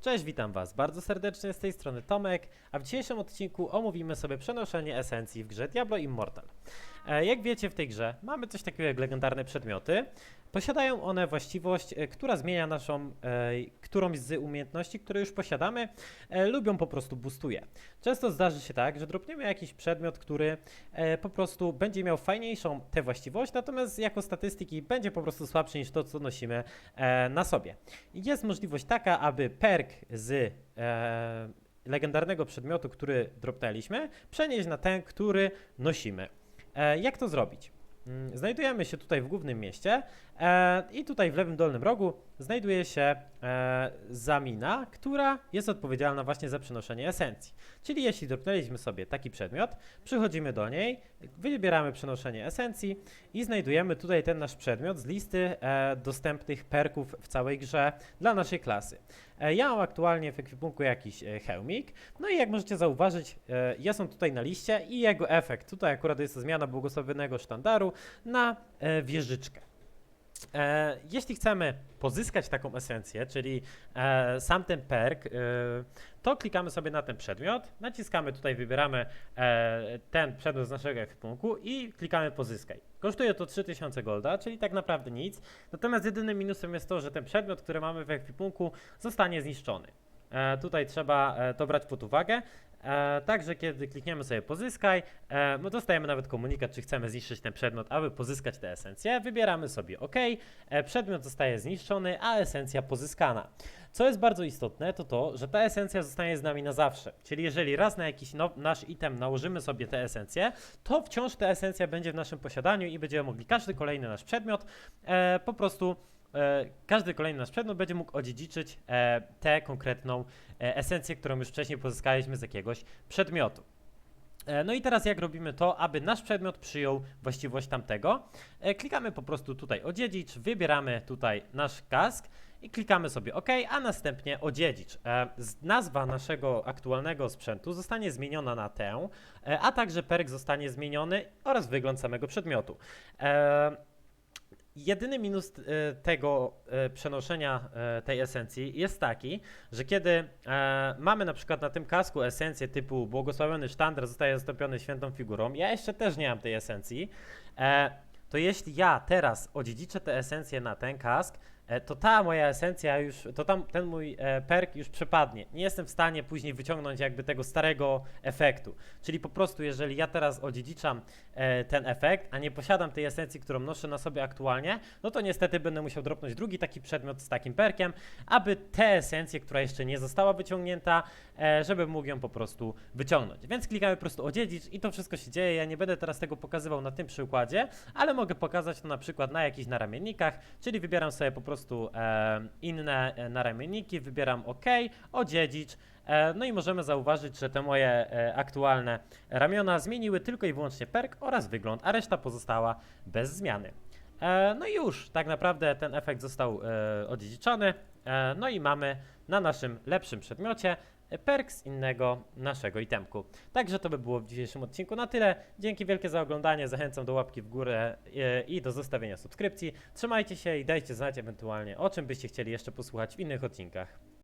Cześć, witam Was bardzo serdecznie z tej strony Tomek, a w dzisiejszym odcinku omówimy sobie przenoszenie esencji w grze Diablo Immortal. E, jak wiecie, w tej grze mamy coś takiego jak legendarne przedmioty. Posiadają one właściwość, e, która zmienia naszą, e, którąś z umiejętności, które już posiadamy, e, lub ją po prostu boostuje. Często zdarzy się tak, że dropniemy jakiś przedmiot, który e, po prostu będzie miał fajniejszą tę właściwość, natomiast jako statystyki będzie po prostu słabszy niż to, co nosimy e, na sobie. Jest możliwość taka, aby perk z e, legendarnego przedmiotu, który dropnęliśmy, przenieść na ten, który nosimy. E, jak to zrobić? Mm, Znajdujemy się tutaj w głównym mieście i tutaj w lewym dolnym rogu znajduje się e, zamina, która jest odpowiedzialna właśnie za przenoszenie esencji. Czyli jeśli dropnęliśmy sobie taki przedmiot, przychodzimy do niej, wybieramy przenoszenie esencji i znajdujemy tutaj ten nasz przedmiot z listy e, dostępnych perków w całej grze dla naszej klasy. E, ja mam aktualnie w ekwipunku jakiś e, hełmik, no i jak możecie zauważyć, e, jest on tutaj na liście i jego efekt, tutaj akurat jest to zmiana błogosławionego sztandaru na e, E, jeśli chcemy pozyskać taką esencję, czyli e, sam ten perk, e, to klikamy sobie na ten przedmiot, naciskamy tutaj, wybieramy e, ten przedmiot z naszego ekwipunku i klikamy pozyskaj. Kosztuje to 3000 golda, czyli tak naprawdę nic. Natomiast jedynym minusem jest to, że ten przedmiot, który mamy w ekwipunku, zostanie zniszczony. E, tutaj trzeba e, to brać pod uwagę. E, także kiedy klikniemy sobie pozyskaj, e, no dostajemy nawet komunikat, czy chcemy zniszczyć ten przedmiot, aby pozyskać tę esencję. Wybieramy sobie OK, e, przedmiot zostaje zniszczony, a esencja pozyskana. Co jest bardzo istotne, to to, że ta esencja zostanie z nami na zawsze. Czyli jeżeli raz na jakiś now, nasz item nałożymy sobie tę esencję, to wciąż ta esencja będzie w naszym posiadaniu i będziemy mogli każdy kolejny nasz przedmiot e, po prostu e, każdy kolejny nasz przedmiot będzie mógł odziedziczyć e, tę konkretną e, esencję, którą już wcześniej pozyskaliśmy z jakiegoś przedmiotu. E, No i teraz jak robimy to, aby nasz przedmiot przyjął właściwość tamtego? E, Klikamy po prostu tutaj odziedzicz, wybieramy tutaj nasz kask i klikamy sobie OK, a następnie odziedzicz. E, Nazwa naszego aktualnego sprzętu zostanie zmieniona na tę, e, a także perk zostanie zmieniony oraz wygląd samego przedmiotu. E, Jedyny minus e, tego e, przenoszenia e, tej esencji jest taki, że kiedy mamy na przykład na tym kasku esencję typu błogosławiony sztandar zostaje zastąpiony świętą figurą, ja jeszcze też nie mam tej esencji, to jeśli ja teraz odziedziczę tę esencję na ten kask, to ta moja esencja już, to tam ten mój e, perk już przepadnie. Nie jestem w stanie później wyciągnąć jakby tego starego efektu. Czyli po prostu, jeżeli ja teraz odziedziczam e, ten efekt, a nie posiadam tej esencji, którą noszę na sobie aktualnie, no to niestety będę musiał dropnąć drugi taki przedmiot z takim perkiem, aby tę esencję, która jeszcze nie została wyciągnięta, e, żeby mógł ją po prostu wyciągnąć. Więc klikamy po prostu odziedzicz i to wszystko się dzieje. Ja nie będę teraz tego pokazywał na tym przykładzie, ale mogę pokazać to na przykład na jakichś naramiennikach, czyli wybieram sobie po prostu e, inne e, naramienniki, wybieram OK, odziedzicz, e, no i możemy zauważyć, że te moje e, aktualne ramiona zmieniły tylko i wyłącznie perk oraz wygląd, a reszta pozostała bez zmiany. E, no i już, tak naprawdę ten efekt został e, odziedziczony, no i mamy na naszym lepszym przedmiocie e, perk z innego naszego itemku. Także to by było w dzisiejszym odcinku na tyle. Dzięki wielkie za oglądanie, zachęcam do łapki w górę e, i do zostawienia subskrypcji. Trzymajcie się i dajcie znać ewentualnie o czym byście chcieli jeszcze posłuchać w innych odcinkach.